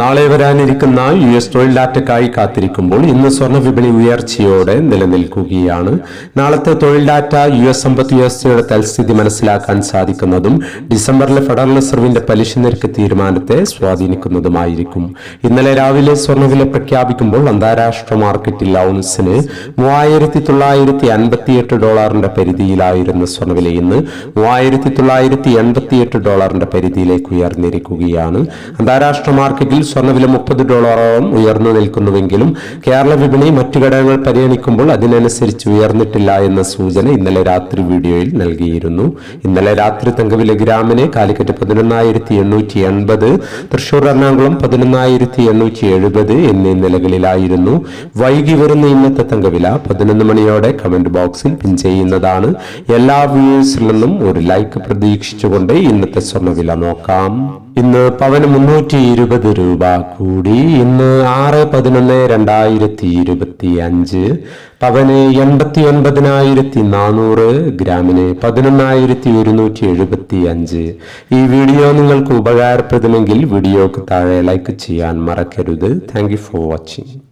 നാളെ വരാനിരിക്കുന്ന U S തൊഴിൽ ഡാറ്റയ്ക്കായി കാത്തിരിക്കുമ്പോൾ ഇന്ന് സ്വർണ വിപണി ഉയർച്ചയോടെ നിലനിൽക്കുകയാണ്. നാളത്തെ തൊഴിൽ ഡാറ്റ യു എസ് സമ്പദ് വ്യവസ്ഥയുടെ തൽസ്ഥിതി മനസ്സിലാക്കാൻ സാധിക്കുന്നതും ഡിസംബറിലെ ഫെഡറൽ റിസർവിന്റെ പലിശ നിരക്ക് തീരുമാനത്തെ സ്വാധീനിക്കുന്നതുമായിരിക്കും. ഇന്നലെ രാവിലെ സ്വർണവില പ്രഖ്യാപിക്കുമ്പോൾ അന്താരാഷ്ട്ര മാർക്കറ്റിൽ ഔൺസിന് മൂവായിരത്തി തൊള്ളായിരത്തി അൻപത്തിയെട്ട് ഡോളറിന്റെ പരിധിയിലായിരുന്ന സ്വർണവില ഇന്ന് മൂവായിരത്തി തൊള്ളായിരത്തി എൺപത്തിയെട്ട് ഡോളറിന്റെ പരിധിയിലേക്ക് ഉയർന്നിരിക്കുകയാണ്. അന്താരാഷ്ട്ര മാർക്കറ്റിൽ സ്വർണവില മുപ്പത് ഡോളറോളം ഉയർന്നു നിൽക്കുന്നുവെങ്കിലും കേരള വിപണി മറ്റു ഘടകങ്ങൾ പരിഗണിക്കുമ്പോൾ അതിനനുസരിച്ച് ഉയർന്നിട്ടില്ല എന്ന സൂചന ഇന്നലെ രാത്രി വീഡിയോയിൽ നൽകിയിരുന്നു. ഇന്നലെ രാത്രി തങ്കവില ഗ്രാമിന് കാലിക്കറ്റ് പതിനൊന്നായിരത്തി എണ്ണൂറ്റി എൺപത് തൃശൂർ എറണാകുളം പതിനൊന്നായിരത്തി എണ്ണൂറ്റി എഴുപത് എന്നീ നിലകളിലായിരുന്നു. വൈകി വരുന്ന ഇന്നത്തെ തങ്കവില പതിനൊന്ന് മണിയോടെ കമന്റ് ബോക്സിൽ പിൻ ചെയ്യുന്നതാണ്. എല്ലാ വ്യൂവേഴ്സിൽ നിന്നും ഒരു ലൈക്ക് പ്രതീക്ഷിച്ചുകൊണ്ട് ഇന്നത്തെ സ്വർണവില നോക്കാം. ഇന്ന് പവന് മുന്നൂറ്റി ഇരുപത് രൂപ. കൂടി. ഇന്ന് ആറ് പതിനൊന്ന് രണ്ടായിരത്തി ഇരുപത്തി അഞ്ച് പവന് എൺപത്തി ഒൻപതിനായിരത്തി നാനൂറ് ഗ്രാമിന് പതിനൊന്നായിരത്തി ഒരുന്നൂറ്റി എഴുപത്തി അഞ്ച് ഈ വീഡിയോ നിങ്ങൾക്ക് ഉപകാരപ്രദമെങ്കിൽ വീഡിയോക്ക് താഴെ ലൈക്ക് ചെയ്യാൻ മറക്കരുത്. Thank for watching